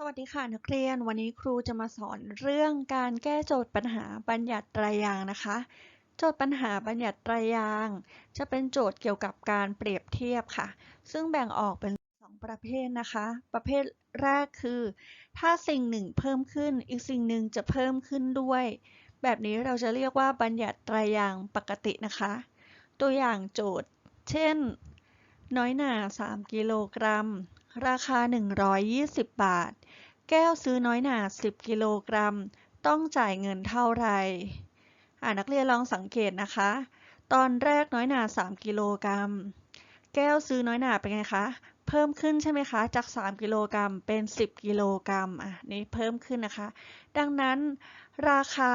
สวัสดีค่ะนักเรียน วันนี้ครูจะมาสอนเรื่องการแก้โจทย์ปัญหาบัญญัติตรายางค์นะคะ โจทย์ปัญหาบัญญัติตรายางค์จะเป็นโจทย์เกี่ยวกับการเปรียบเทียบค่ะ ซึ่งแบ่งออกเป็นสองประเภทนะคะ ประเภทแรกคือ ถ้าสิ่งหนึ่งเพิ่มขึ้น อีกสิ่งหนึ่งจะเพิ่มขึ้นด้วย แบบนี้เราจะเรียกว่าบัญญัติตรายางค์ปกตินะคะ ตัวอย่างโจทย์ เช่น น้อยหน่า3 กิโลกรัม ราคา 120 บาท แก้วซื้อน้อยหนา10กิโลกรัม ต้องจ่ายเงินเท่าไหร่อ่านักเรียนลองสังเกตนะคะ ตอนแรกน้อยหนา3กิโลกรัม แก้วซื้อน้อยหนาเป็นไงคะ เพิ่มขึ้นใช่ไหมคะ จาก 3 กิโลกรัมเป็น 10 กิโลกรัมอะนี่เพิ่มขึ้นนะคะ ดังนั้นราคา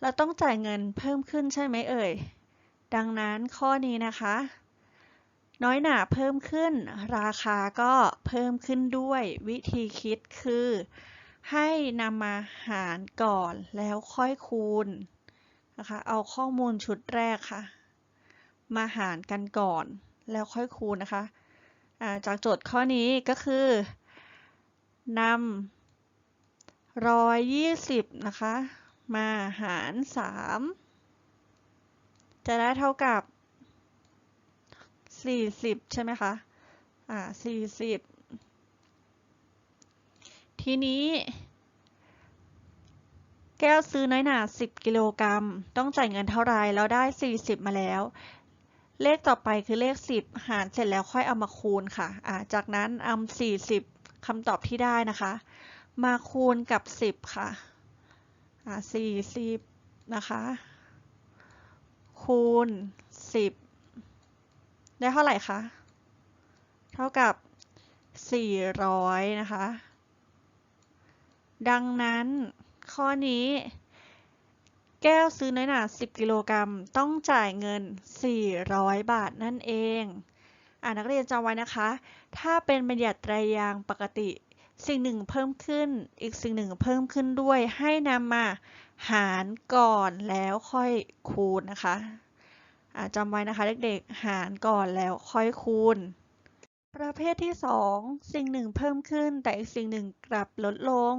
เราต้องจ่ายเงินเพิ่มขึ้นใช่ไหมเอ่ย ดังนั้นข้อนี้นะคะ น้อยหนาเพิ่มขึ้น ราคาก็เพิ่มขึ้นด้วยวิธีคิดคือ ให้นำมาหารก่อนแล้วค่อยคูณนะคะเอาข้อมูลชุดแรกค่ะ มาหารกันก่อนแล้วค่อยคูณนะคะจากโจทย์ข้อนี้ก็คือนำร้อยยี่สิบนะคะ มาหารสามจะได้เท่ากับ 40ใช่ไหมคะ อ่า40ทีนี้ แก้วซื้อน้อยหนา10กิโลกรัม ต้องจ่ายเงินเท่าไรแล้วได้40มาแล้ว เลขต่อไปคือเลข10หารเสร็จแล้วค่อยเอามาคูณค่ะ อ่า จากนั้นเอา40คำตอบที่ได้นะคะ มาคูณกับ10ค่ะ อ่า40นะคะ คูณ10 ได้เท่าไหร่คะ เท่ากับ 400 นะคะ ดังนั้นข้อนี้ แก้วซื้อน้อยหนา 10 กิโลกรัมต้องจ่ายเงิน 400 บาทนั่นเองอ่านักเรียนจำไว้นะคะ ถ้าเป็นบัญญัติไตรยางปกติ สิ่งหนึ่งเพิ่มขึ้น อีกสิ่งหนึ่งเพิ่มขึ้นด้วย ให้นำมาหารก่อนแล้วค่อยคูณนะคะ จำไว้นะคะเด็กๆ หารก่อนแล้วค่อยคูณ ประเภทที่ 2 สิ่งหนึ่งเพิ่มขึ้น แต่อีกสิ่งหนึ่งกลับลดลง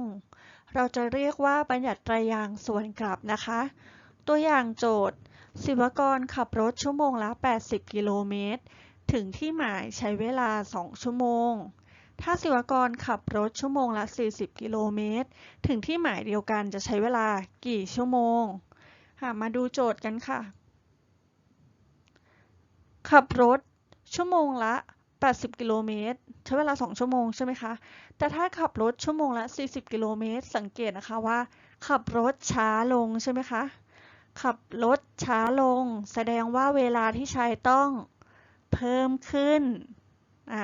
เราจะเรียกว่าบัญญัติไตรยางส่วนกลับนะคะ ตัวอย่างโจทย์ ศิวกรขับรถชั่วโมงละ 80 กิโลเมตร ถึงที่หมายใช้เวลา 2 ชั่วโมง ถ้าศิวกรขับรถชั่วโมงละ 40 กิโลเมตร ถึงที่หมายเดียวกันจะใช้เวลากี่ชั่วโมง มาดูโจทย์กันค่ะ ขับรถชั่วโมงละ 80 กิโลเมตรใช้เวลา 2 ชั่วโมงใช่ไหมคะ แต่ถ้าขับรถชั่วโมงละ 40 กิโลเมตร สังเกตนะคะว่า ขับรถช้าลงใช่ไหมคะ ขับรถช้าลง แสดงว่าเวลาที่ใช้ต้องเพิ่มขึ้นอะ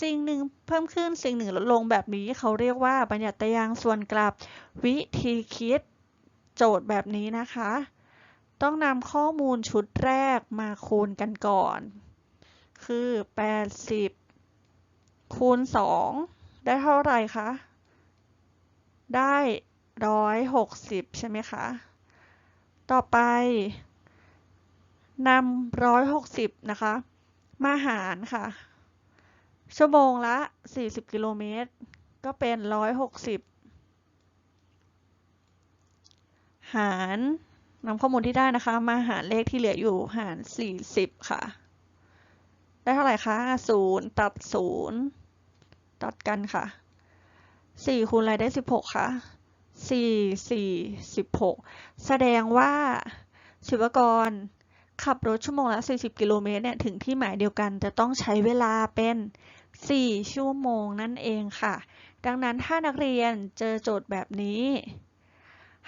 สิ่งหนึ่งเพิ่มขึ้นสิ่งหนึ่งลดลงแบบนี้เขาเรียกว่าบัญญัติยางส่วนกลับวิธีคิดโจทย์แบบนี้นะคะ ต้องนำข้อมูลชุดแรกมาคูณกันก่อน คือ 80 คูณ 2 ได้เท่าไหร่คะ ได้ 160 ใช่ไหมคะ ต่อไปนำ160 นะคะ มาหารค่ะ ชั่วโมงละ 40 กิโลเมตร ก็เป็น 160 หาร นำข้อมูลที่ได้นะคะ มาหารเลขที่เหลืออยู่หาร 40 ค่ะ ได้เท่าไหร่คะ0ตัด0ตัดกันค่ะ 4 คูณอะไรได้ 16ค่ะ4 4 16 แสดงว่าศิวกรขับรถชั่วโมงละ 40 กิโลเมตรเนี่ยถึงที่หมายเดียวกันจะต้องใช้เวลาเป็น 4 ชั่วโมงนั่นเองค่ะ ดังนั้นถ้านักเรียนเจอโจทย์แบบนี้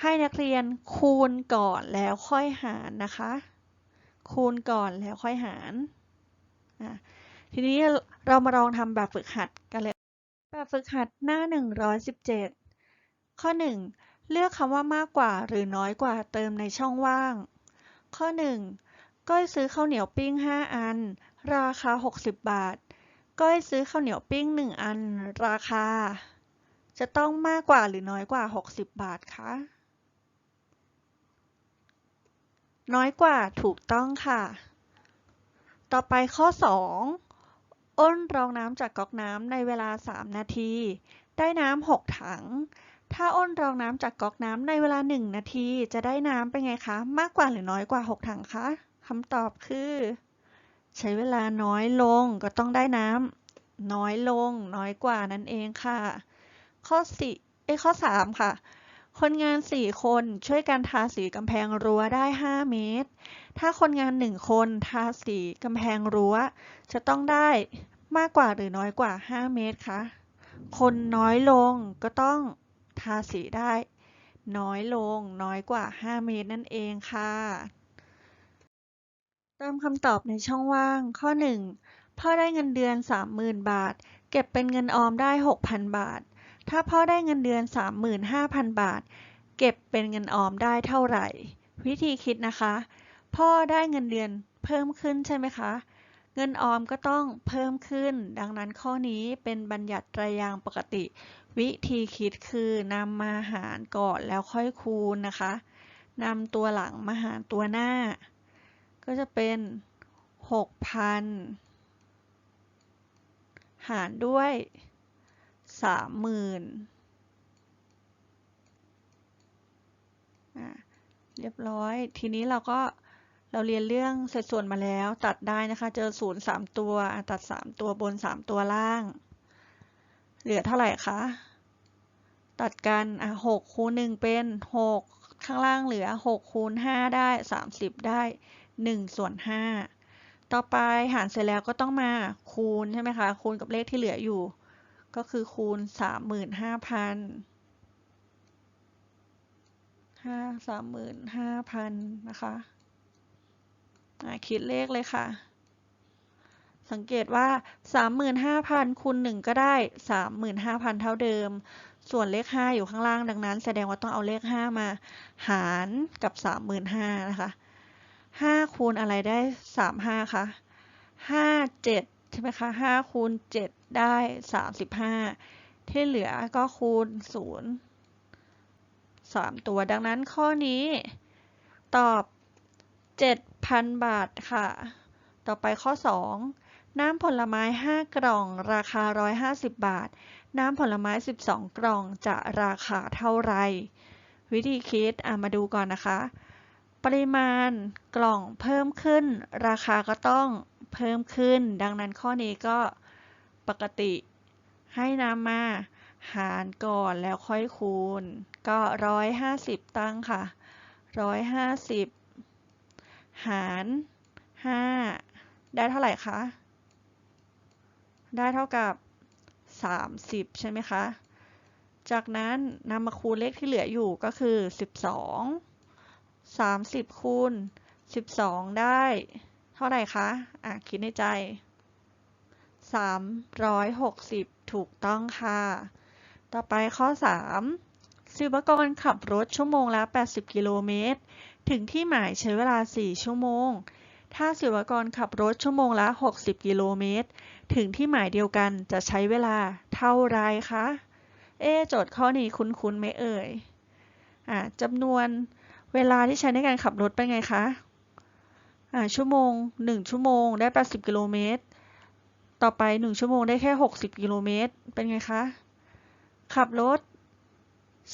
ให้นักเรียนคูณก่อนแล้วค่อยหารนะคะ คูณก่อนแล้วค่อยหารทีนี้เรามาลองทำแบบฝึกหัดกันเลย แบบฝึกหัดหน้า 117 ข้อ 1 เลือกคำว่ามากกว่าหรือน้อยกว่าเติมในช่องว่าง ข้อ 1 ก้อยซื้อข้าวเหนียวปิ้ง 5 อัน ราคา 60 บาท ก้อยซื้อข้าวเหนียวปิ้ง 1 อัน ราคา จะต้องมากกว่าหรือน้อยกว่า 60 บาทคะ น้อยกว่าถูกต้องค่ะ ต่อไปข้อ 2 อ้นรองน้ำจากก๊อกน้ำในเวลา 3 นาที ได้น้ำหกถัง ถ้าอ้นรองน้ำจากก๊อกน้ำในเวลาหนึ่งนาที จะได้น้ำเป็นไงคะ มากกว่าหรือน้อยกว่าหกถังคะคำตอบคือ ใช้เวลาน้อยลงก็ต้องได้น้ำน้อยลง น้อยกว่านั่นเองค่ะ ข้อสี่เอ้ข้อสามค่ะ คนงานสี่คนช่วยกันทาสีกำแพงรั้วได้ห้าเมตร ถ้าคนงานหนึ่งคนทาสีกำแพงรั้ว จะต้องได้มากกว่าหรือน้อยกว่า 5 เมตรคะ คนน้อยลงก็ต้องทาสีได้ น้อยลงน้อยกว่า 5 เมตรนั่นเองค่ะ เติมคำตอบในช่องว่าง ข้อ 1 พ่อได้เงินเดือน 30,000 บาท เก็บเป็นเงินออมได้ 6,000 บาท ถ้าพ่อได้เงินเดือน 35,000 บาท เก็บเป็นเงินออมได้เท่าไหร่ วิธีคิดนะคะ พ่อได้เงินเดือนเพิ่มขึ้นใช่ไหมคะ เงินออมก็ต้องเพิ่มขึ้น ดังนั้นข้อนี้เป็นบัญญัติตรยางปกติ วิธีคิดคือนำมาหารก่อนแล้วค่อยคูณนะคะนำตัวหลังมาหารตัวหน้า ก็จะเป็น6,000หารด้วย 30,000อะเรียบร้อย ทีนี้เราก็เราเรียนเรื่องเศษส่วนมาแล้วตัดได้นะคะ เจอศูนย์สามตัว ตัดสามตัวบนสามตัวล่าง เหลือเท่าไหร่คะ ตัดกันอะหกคูณหนึ่งเป็นหกข้างล่างเหลือหกคูณห้าได้สามสิบได้หนึ่งส่วนห้าต่อไปหารเสร็จแล้วก็ต้องมาคูณใช่ไหมคะ คูณกับเลขที่เหลืออยู่ ก็คือคูณสามหมื่นห้าพันห้าสามหมื่นห้าพันนะคะะคิดเลขเลยค่ะ สังเกตว่า 35,000คูณ1ก็ได้ 35,000 เท่าเดิม ส่วนเลข 5 อยู่ข้างล่างดังนั้น แสดงว่าต้องเอาเลข 5 มาหารกับ 35,000นะคะ 5 คูณอะไรได้ 35คะ5 7 ใช่ไหมคะ 5 คูณ 7 ได้35ที่เหลือก็คูณ0 3ตัว ดังนั้นข้อนี้ตอบ7,000บาทค่ะ ต่อไปข้อ2น้ำผลไม้ 5 กล่องราคา 150 บาท น้ำผลไม้ 12 กล่องจะราคาเท่าไร วิธีคิดมาดูก่อนนะคะ ปริมาณกล่องเพิ่มขึ้น ราคาก็ต้องเพิ่มขึ้น ดังนั้นข้อนี้ก็ ปกติ ให้นำมาหารก่อนแล้วค่อยคูณ ก็150ตั้งค่ะ150หาร5ได้เท่าไหร่คะ ได้เท่ากับ30ใช่ไหมคะ จากนั้นนำมาคูณเลขที่เหลืออยู่ก็คือ12 30คูณ12ได้ เท่าไหร่คะ อะ คิดในใจ 360ถูกต้องค่ะ ต่อไปข้อ3ศิวกรขับรถชั่วโมงละ 80 กิโลเมตร ถึงที่หมายใช้เวลา 4 ชั่วโมง ถ้าศิวกรขับรถชั่วโมงละ 60 กิโลเมตร ถึงที่หมายเดียวกันจะใช้เวลาเท่าไรคะ เอโจทย์ข้อนี้คุ้นๆไหมเอ่ยอ่าจำนวนเวลาที่ใช้ในการขับรถเป็นไงคะอ่าชั่วโมง 1 ชั่วโมงได้ 80 กิโลเมตร ต่อไป 1 ชั่วโมงได้แค่ 60 กิโลเมตร เป็นไงคะ ขับรถ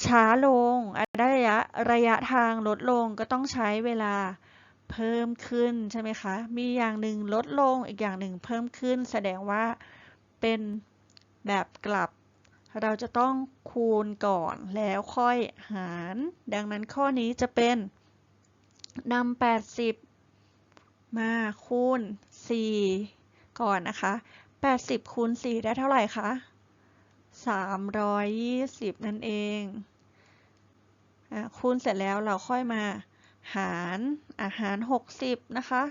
ช้าลงได้ระยะระยะทางลดลงก็ต้องใช้เวลาเพิ่มขึ้นใช่ไหมคะ มีอย่างหนึ่งลดลงอีกอย่างหนึ่งเพิ่มขึ้น แสดงว่าเป็นแบบกลับ เราจะต้องคูณก่อนแล้วค่อยหาร ดังนั้นข้อนี้จะเป็นนำ80 มาคูณ 4 ก่อนนะคะ 80คูณ4ได้เท่าไหร่คะ 320 นั่นเองอคูณเสร็จแล้วเราค่อยมาหารอาหาร 60 นะคะ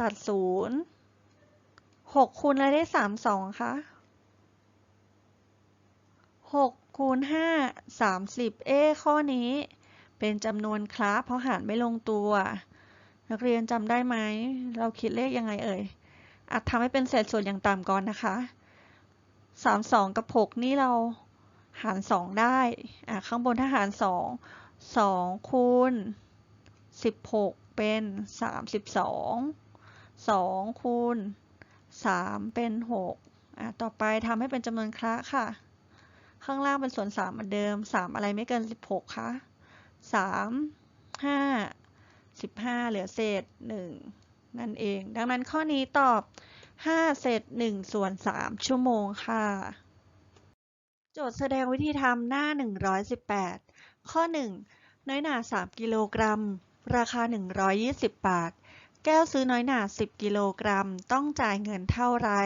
ตัด 0 6คูณอะไรได้ 32 คะ6คูณ5 30 เอข้อนี้เป็นจำนวนคลาสเพราะหารไม่ลงตัว นักเรียนจำได้ไหม เราคิดเลขยังไงเอ่ยอาจทำให้เป็นเศษส่วนอย่างต่ำก่อนนะคะ32กับ6นี่เราหาร2ได้อะข้างบนถ้าหาร2 2คูณ16เป็น32 2คูณ3เป็น6อะต่อไปทำให้เป็นจำนวนคละค่ะ ข้างล่างเป็นส่วน3เหมือนเดิม3อะไรไม่เกิน16คะ3 5 15 เหลือเศษ 1 นั่นเอง ดังนั้นข้อนี้ตอบ 5 เศษ 1 ส่วน 3 ชั่วโมงค่ะ โจทย์แสดงวิธีทำหน้า 118 ข้อ 1 น้อยหนา 3 กิโลกรัม ราคา 120 บาท แก้วซื้อน้อยหนา 10 กิโลกรัม ต้องจ่ายเงินเท่าไหร่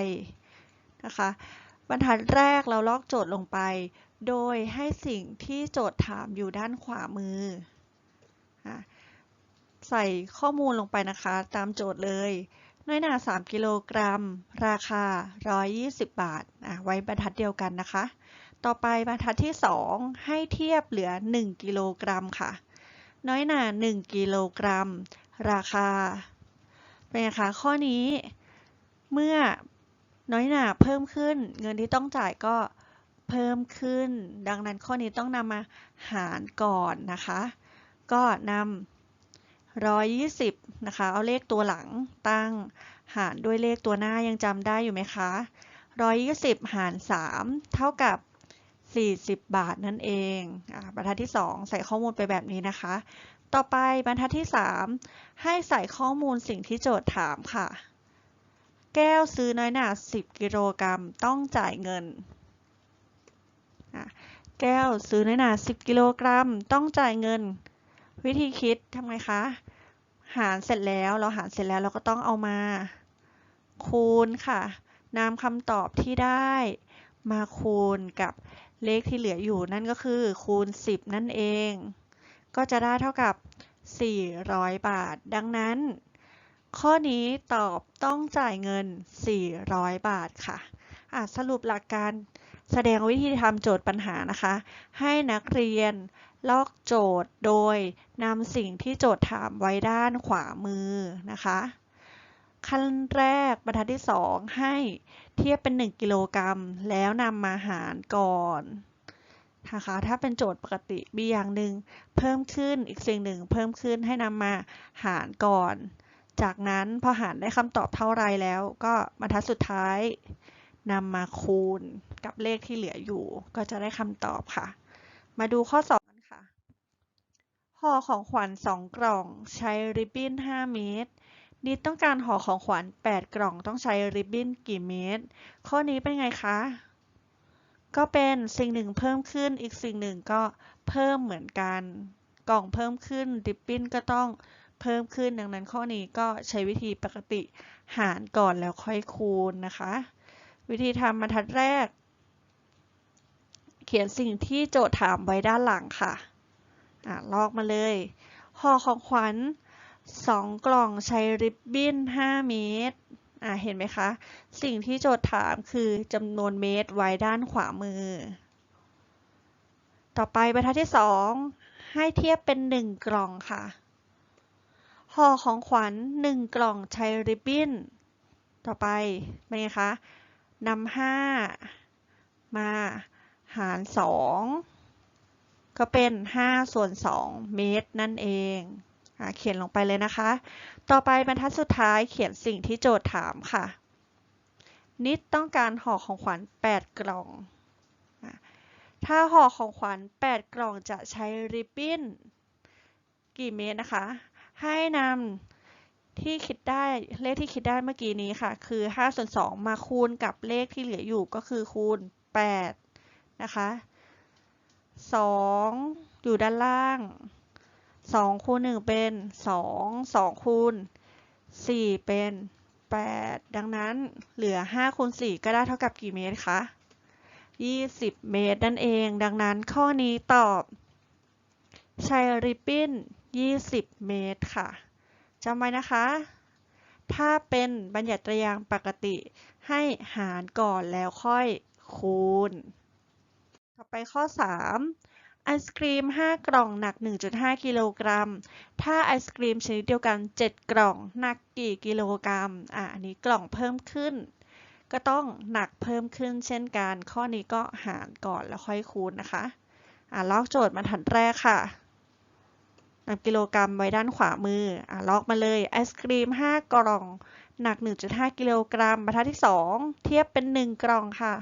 นะคะ บรรทัดแรกเราลอกโจทย์ลงไป โดยให้สิ่งที่โจทย์ถามอยู่ด้านขวามือ ใส่ข้อมูลลงไปนะคะ ตามโจทย์เลย น้อยหนา 3 กิโลกรัม ราคา 120 บาทไว้บรรทัดเดียวกันนะคะ ต่อไปบรรทัดที่ 2 ให้เทียบเหลือ 1 กิโลกรัมค่ะ น้อยหนา 1 กิโลกรัม ราคา เป็นไงคะ ข้อนี้ เมื่อน้อยหนาเพิ่มขึ้น เงินที่ต้องจ่ายก็เพิ่มขึ้น ดังนั้นข้อนี้ต้องนำมาหารก่อนนะคะ ก็นำ 120 นะคะ เอาเลขตัวหลังตั้งหารด้วยเลขตัวหน้ายังจำได้อยู่ไหมคะ 120 หาร 3 เท่ากับ 40 บาทนั่นเองอบรรทัดที่ 2 ใส่ข้อมูลไปแบบนี้นะคะ ต่อไปบรรทัดที่ 3 ให้ใส่ข้อมูลสิ่งที่โจทย์ถามค่ะ แก้วซื้อน้อยหนา10 กิโลกรัมต้องจ่ายเงิน แก้วซื้อน้อยหนา10 กิโลกรัมต้องจ่ายเงินวิธีคิดทำไงคะ หารเสร็จแล้วเราหารเสร็จแล้วเราก็ต้องเอามา คูณค่ะนำคำตอบที่ได้มาคูณกับเลขที่เหลืออยู่นั่นก็คือ คูณ 10 นั่นเอง ก็จะได้เท่ากับ 400 บาท ดังนั้น ข้อนี้ตอบต้องจ่ายเงิน 400 บาทค่ะะสรุปหลักการ แสดงวิธีทำโจทย์ปัญหานะคะ ให้นักเรียนลอกโจทย์โดยนำสิ่งที่โจทย์ถามไว้ด้านขวามือนะคะ ขั้นแรกบรรทัดที่ 2 ให้เทียบเป็น 1 กิโลกรัม แล้วนำมาหารก่อนนะคะถ้าเป็นโจทย์ปกติมีอย่างหนึ่งเพิ่มขึ้นอีกสิ่งหนึ่งเพิ่มขึ้นให้นำมาหารก่อน จากนั้นพอหารได้คำตอบเท่าไรแล้ว ก็บรรทัดสุดท้าย นำมาคูณกับเลขที่เหลืออยู่ ก็จะได้คำตอบค่ะ มาดูข้อ 2 กันค่ะห่อของขวัญ2 กล่องใช้ริบบิ้น 5 เมตร นิดต้องการห่อของขวัญ8 กล่องต้องใช้ริบบิ้นกี่เมตร ข้อนี้เป็นไงคะ ก็เป็นสิ่งหนึ่งเพิ่มขึ้นอีกสิ่งหนึ่งก็เพิ่มเหมือนกัน กล่องเพิ่มขึ้นริบบิ้นก็ต้องเพิ่มขึ้นดังนั้นข้อนี้ก็ใช้วิธีปกติหารก่อนแล้วค่อยคูณนะคะ วิธีทำบรรทัดแรก เขียนสิ่งที่โจทย์ถามไว้ด้านหลังค่ะอะ ลอกมาเลยห่อของขวัญ2 กล่องใช้ริบบิ้น 5 เมตรอะเห็นไหมคะ สิ่งที่โจทย์ถามคือจำนวนเมตรไว้ด้านขวามือ ต่อไปบรรทัดที่ 2 ให้เทียบเป็น 1 กล่องค่ะห่อของขวัญหนึ่งกล่องใช้ริบบิ้น ต่อไปเป็นไงคะ นำห้ามาหารสองก็เป็นห้าส่วนสองเมตรนั่นเองอเขียนลงไปเลยนะคะ ต่อไปบรรทัดสุดท้ายเขียนสิ่งที่โจทย์ถามค่ะ นิดต้องการห่อของขวัญ 8 กล่อง ถ้าห่อของขวัญ 8 กล่องจะใช้ริบบิ้น กี่เมตรนะคะ ให้นำ ที่คิดได้เลขที่คิดได้เมื่อกี้นี้ค่ะ คือ5ส่วน2มาคูณกับเลขที่เหลืออยู่ก็คือคูณ8นะคะ2อยู่ด้านล่าง 2 คูณ 1 เป็น 2 2 คูณ 4 เป็น 8 ดังนั้นเหลือ 5 คูณ 4 ก็ได้เท่ากับกี่เมตรคะ20 เมตรนั่นเอง ดังนั้นข้อนี้ตอบใช้ริบบิ้น 20 เมตรค่ะ จำไว้นะคะ ถ้าเป็นบัญญัติตรยางปกติ ให้หารก่อนแล้วค่อยคูณ ต่อไปข้อ 3 ไอศครีม 5 กล่องหนัก 1.5 กิโลกรัม ถ้าไอศครีมชนิดเดียวกัน 7 กล่องหนักกี่กิโลกรัม อะ อันนี้กล่องเพิ่มขึ้น ก็ต้องหนักเพิ่มขึ้นเช่นกัน ข้อนี้ก็หารก่อนแล้วค่อยคูณนะคะ อะลอกโจทย์มาถันแรกค่ะ นำกิโลกรัมไว้ด้านขวามืออลอกมาเลยไอศครีม 5 กล่อง หนัก 1.5 กิโลกรัมบรรทัดที่ 2 เทียบเป็น 1 กล่องค่ะ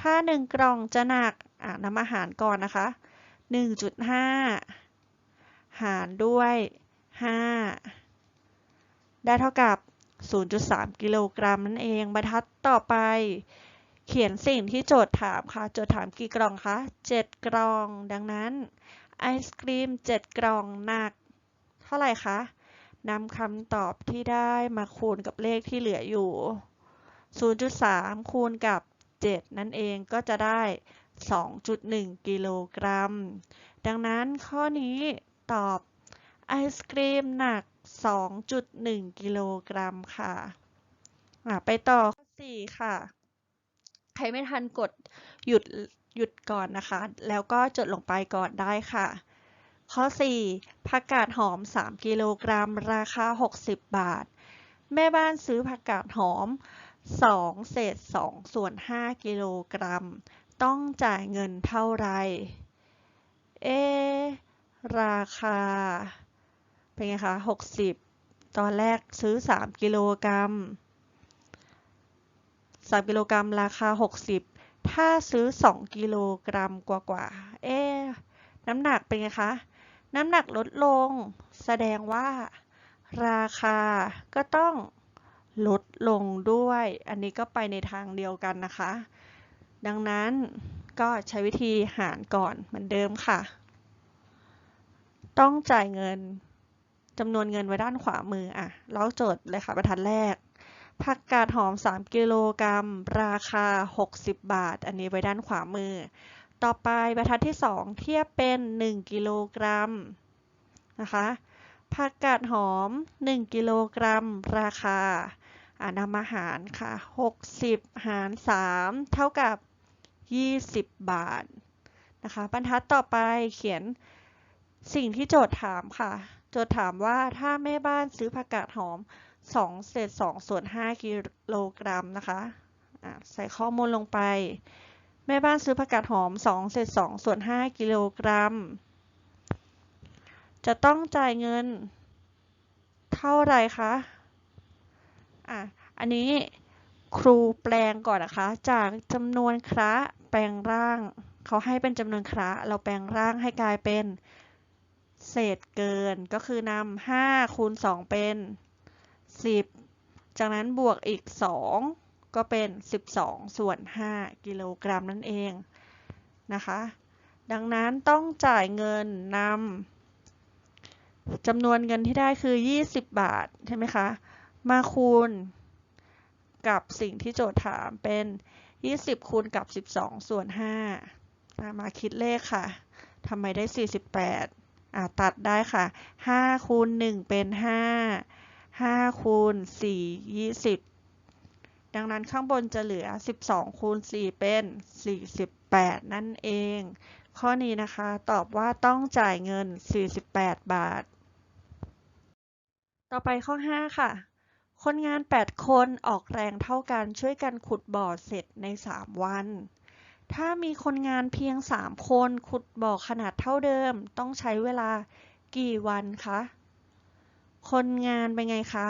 ถ้า 1 กล่องจะหนักอ่านำอาหารก่อนนะคะ 1.5 หารด้วย 5 ได้เท่ากับ 0.3 กิโลกรัมนั่นเองบรรทัดต่อไป เขียนสิ่งที่โจทย์ถามค่ะ โจทย์ถามกี่กล่องคะ 7 กล่อง ดังนั้น ไอศครีม7กล่องหนัก เท่าไหร่คะนำคำตอบที่ได้มาคูณกับเลขที่เหลืออยู่ 0.3 คูณกับ 7 นั่นเองก็จะได้ 2.1 กิโลกรัม ดังนั้นข้อนี้ตอบไอศครีมหนัก 2.1 กิโลกรัมค่ะไปต่อข้อ 4 ค่ะ ใครไม่ทันกดหยุด หยุดก่อนนะคะ แล้วก็จดลงไปก่อนได้ค่ะ ข้อ 4. ผักกาดหอม 3 กิโลกรัม ราคา 60 บาท แม่บ้านซื้อผักกาดหอม 2 เศษ 2 ส่วน 5 กิโลกรัม ต้องจ่ายเงินเท่าไรเอ ราคา เป็นไงคะ 60 ตอนแรกซื้อ 3 กิโลกรัม3กิโลกรัมราคา 60 ถ้าซื้อ 2 กิโลกรัมกว่าๆ เอ๊น้ำหนักเป็นไงคะ น้ำหนักลดลง แสดงว่า ราคาก็ต้องลดลงด้วย อันนี้ก็ไปในทางเดียวกันนะคะ ดังนั้นก็ใช้วิธีหารก่อนเหมือนเดิมค่ะ ต้องจ่ายเงินจำนวนเงินไว้ด้านขวามืออะลอกโจทย์เลยค่ะบรรทัดแรก ผักกาดหอม 3 กิโลกรัม ราคา 60 บาท อันนี้ไว้ด้านขวามือ ต่อไปบรรทัดที่ 2 เทียบเป็น 1 กิโลกรัมนะคะผักกาดหอม 1 กิโลกรัม ราคาอานำอาหารค่ะ 60 หาร 3 เท่ากับ 20 บาทนะคะบรรทัดต่อไปเขียนสิ่งที่โจทย์ถามค่ะ โจทย์ถามว่าถ้าแม่บ้านซื้อผักกาดหอม 2 เศษ 2 ส่วน 5 กิโลกรัมนะคะใส่ข้อมูลลงไป แม่บ้านซื้อผักกาดหอม 2 เศษ 2 ส่วน 5 กิโลกรัม จะต้องจ่ายเงิน เท่าไรคะอะอันนี้ครูแปลงก่อนนะคะ จากจำนวนคระแปลงร่าง เขาให้เป็นจำนวนคระเราแปลงร่างให้กลายเป็นเศษเกินก็คือนำ5คูณ2เป็น 10 จากนั้นบวกอีก 2 ก็เป็น 12 ส่วน 5 กิโลกรัมนั่นเองนะคะ ดังนั้นต้องจ่ายเงินนำจำนวนเงินที่ได้คือ 20 บาท ใช่ไหมคะ มาคูณกับสิ่งที่โจทย์ถามเป็น 20 คูณกับ 12 ส่วน 5 มาคิดเลขค่ะ ทำไมได้ 48อ่าตัดได้ค่ะ 5 คูณ 1 เป็น 5 5 คูณ 4 20 ดังนั้นข้างบนจะเหลือ 12 คูณ 4 เป็น 48 นั่นเอง ข้อนี้นะคะ ตอบว่าต้องจ่ายเงิน 48 บาท ต่อไปข้อ 5 ค่ะ คนงาน 8 คนออกแรงเท่ากันช่วยกันขุดบ่อเสร็จใน 3 วัน ถ้ามีคนงานเพียง 3 คนขุดบ่อขนาดเท่าเดิม ต้องใช้เวลากี่วันคะ คนงานเป็นไงคะ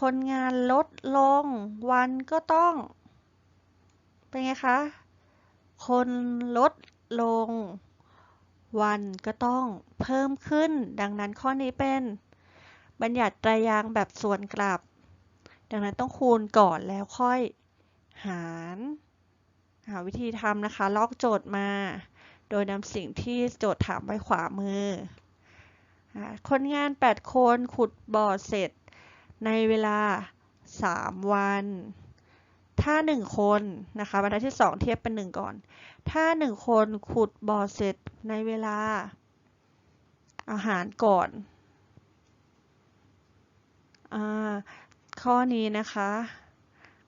คนงานลดลง วันก็ต้อง เป็นไงคะ คนลดลง วันก็ต้องเพิ่มขึ้น ดังนั้นข้อนี้เป็นบัญญัติตรยางแบบส่วนกลับ ดังนั้นต้องคูณก่อนแล้วค่อยหาร หาวิธีทำนะคะ ลอกโจทย์มา โดยนำสิ่งที่โจทย์ถามไว้ขวามือ คนงาน 8 คนขุดบ่อเสร็จในเวลา 3 วัน ถ้า 1 คนนะคะบรรทัดที่ 2 เทียบเป็น 1 ก่อน ถ้า 1 คนขุดบ่อเสร็จในเวลา อาหารก่อนอข้อนี้นะคะ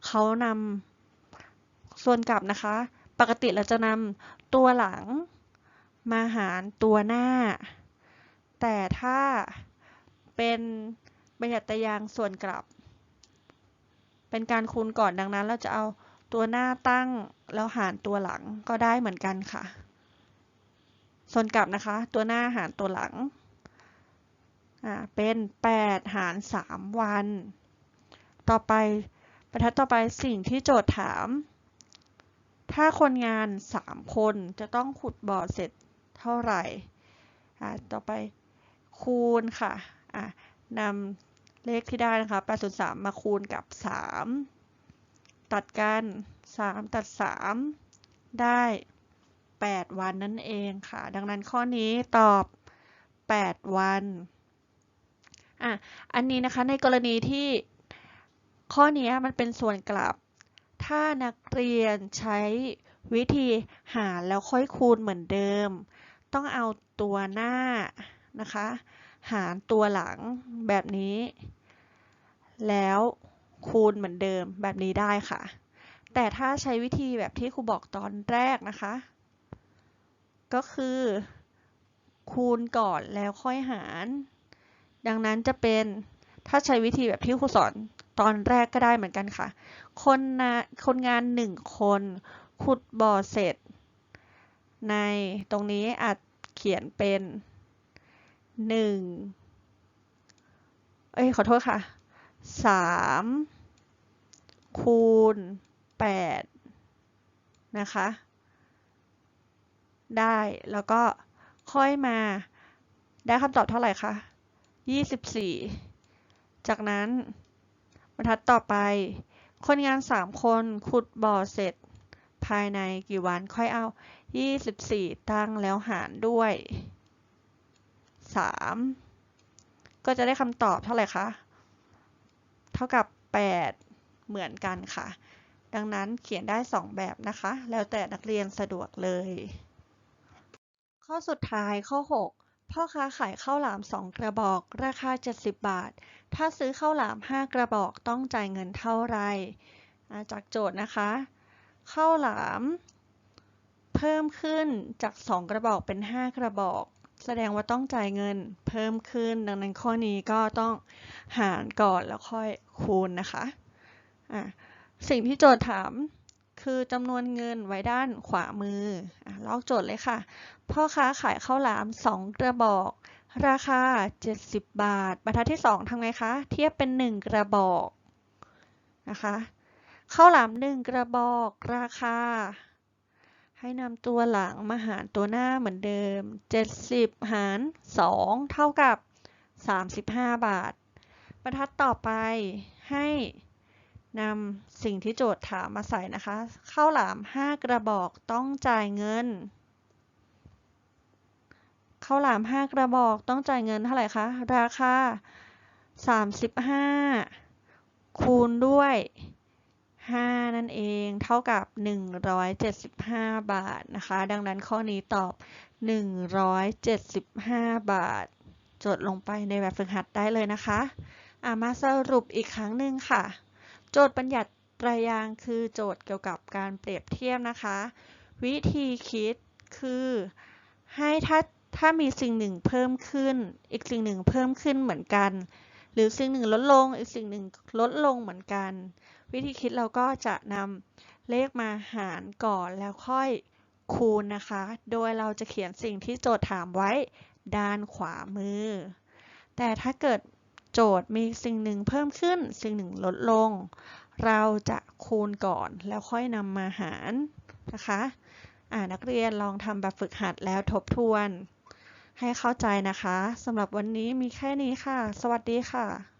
เขานำส่วนกลับนะคะ ปกติเราจะนำตัวหลังมาหารตัวหน้า แต่ถ้าเป็นบัญญัติตยางส่วนกลับ เป็นการคูณก่อนดังนั้น เราจะเอาตัวหน้าตั้งแล้วหารตัวหลังก็ได้เหมือนกันค่ะ ส่วนกลับนะคะ ตัวหน้าหารตัวหลังเป็น 8 หาร 3 วัน ต่อไปบรรทัดต่อไปสิ่งที่โจทย์ถาม ถ้าคนงาน 3 คนจะต้องขุดบ่อเสร็จเท่าไหร่ อ่า ต่อไป คูณค่ะอ่านำเลขที่ได้นะคะ803 มาคูณกับ 3 ตัดกัน 3 ตัด 3 ได้ 8 วันนั่นเองค่ะ ดังนั้นข้อนี้ตอบ 8 วันอะอันนี้นะคะในกรณีที่ข้อนี้มันเป็นส่วนกลับ ถ้านักเรียนใช้วิธีหารแล้วค่อยคูณเหมือนเดิม ต้องเอาตัวหน้า นะคะ หารตัวหลังแบบนี้ แล้วคูณเหมือนเดิมแบบนี้ได้ค่ะ แต่ถ้าใช้วิธีแบบที่ครูบอกตอนแรกนะคะ ก็คือ คูณก่อนแล้วค่อยหาร ดังนั้นจะเป็นถ้าใช้วิธีแบบที่ครูสอนตอนแรกก็ได้เหมือนกันค่ะ คนนะคนงานหนึ่งคนขุดบ่อเสร็จ ในตรงนี้อาจเขียนเป็น หนึ่งเอ้ย ขอโทษค่ะสามคูณแปดนะคะ ได้แล้วก็ค่อยมาได้คำตอบเท่าไหร่คะยี่สิบสี่จากนั้นบรรทัดต่อไป คนงาน3คนขุดบ่อเสร็จ ภายในกี่วันค่อยเอา 24 ตั้งแล้วหารด้วย 3ก็จะได้คำตอบเท่าไหร่คะ เท่ากับ 8 เหมือนกันค่ะ ดังนั้นเขียนได้ 2 แบบนะคะ แล้วแต่นักเรียนสะดวกเลย ข้อสุดท้ายข้อ 6 พ่อค้าขายข้าวหลามสองกระบอก ราคา 70 บาท ถ้าซื้อข้าวหลาม 5 กระบอกต้องจ่ายเงินเท่าไร จากโจทย์นะคะ ข้าวหลาม เพิ่มขึ้นจาก 2 กระบอกเป็น 5 กระบอก แสดงว่าต้องจ่ายเงินเพิ่มขึ้น ดังนั้นข้อนี้ก็ต้องหารก่อนแล้วค่อยคูณนะคะะสิ่งที่โจทย์ถามคือจำนวนเงินไว้ด้านขวามืออลอกโจทย์เลยค่ะ พ่อค้าขายข้าวหลาม 2 กระบอก ราคา 70 บาท บรรทัดที่ 2ทำไงคะ เทียบเป็น 1 กระบอกนะคะข้าวหลาม 1 กระบอก ราคา ให้นำตัวหลังมาหารตัวหน้าเหมือนเดิม 70 หาร 2 เท่ากับ 35 บาท บรรทัดต่อไปให้นำสิ่งที่โจทย์ถามมาใส่นะคะ ข้าวหลาม 5 กระบอกต้องจ่ายเงิน ข้าวหลาม 5 กระบอกต้องจ่ายเงินเท่าไหร่คะ ราคา 35 คูณด้วย 5นั่นเองเท่ากับ175บาทนะคะ ดังนั้นข้อนี้ตอบ175บาท จดลงไปในแบบฝึกหัดได้เลยนะคะมาสรุปอีกครั้งหนึ่งค่ะ โจทย์บัญญัติตรยางคือโจทย์เกี่ยวกับการเปรียบเทียบนะคะ วิธีคิดคือให้ถ้าถ้ามีสิ่งหนึ่งเพิ่มขึ้น อีกสิ่งหนึ่งเพิ่มขึ้นเหมือนกัน หรือสิ่งหนึ่งลดลง อีกสิ่งหนึ่งลดลงเหมือนกัน วิธีคิดเราก็จะนำเลขมาหารก่อนแล้วค่อยคูณนะคะ โดยเราจะเขียนสิ่งที่โจทย์ถามไว้ด้านขวามือ แต่ถ้าเกิดโจทย์มีสิ่งหนึ่งเพิ่มขึ้น สิ่งหนึ่งลดลง เราจะคูณก่อนแล้วค่อยนำมาหารนะคะอ่านักเรียนลองทำแบบฝึกหัดแล้วทบทวน ให้เข้าใจนะคะสำหรับวันนี้มีแค่นี้ค่ะ สวัสดีค่ะ